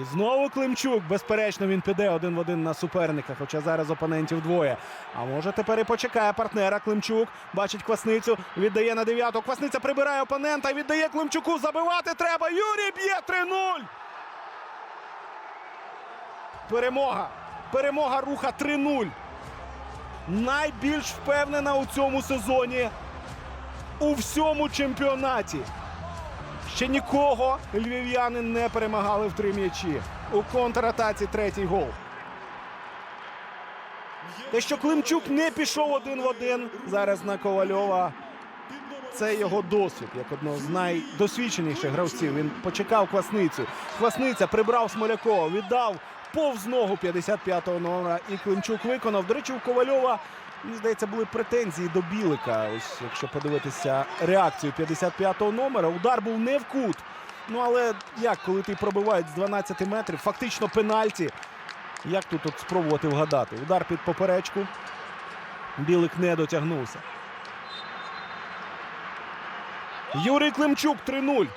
І знову Климчук. Безперечно, він піде один в один на суперника, хоча зараз опонентів двоє. А може тепер і почекає партнера. Климчук бачить квасницю, віддає на дев'яту. Квасниця прибирає опонента, віддає Климчуку. Забивати треба. Юрій б'є 3-0. Перемога. Перемога руха 3-0. Найбільш впевнена у цьому сезоні у всьому чемпіонаті. Ще нікого львів'яни не перемагали в три м'ячі. У контратаці третій гол. Те, що Климчук не пішов один в один зараз на Ковальова. Це його досвід, як одного з найдосвідченіших гравців. Він почекав квасницю. Квасниця прибрав Смолякова, віддав повз ногу 55-го номера. І Климчук виконав. До речі, у Ковальова, мені здається, були претензії до Білика. Ось якщо подивитися реакцію 55-го номера, удар був не в кут. Ну але як, коли ти пробивають з 12 метрів, фактично пенальті. Як тут от спробувати вгадати? Удар під поперечку. Білик не дотягнувся. Юрій Климчук 3-0.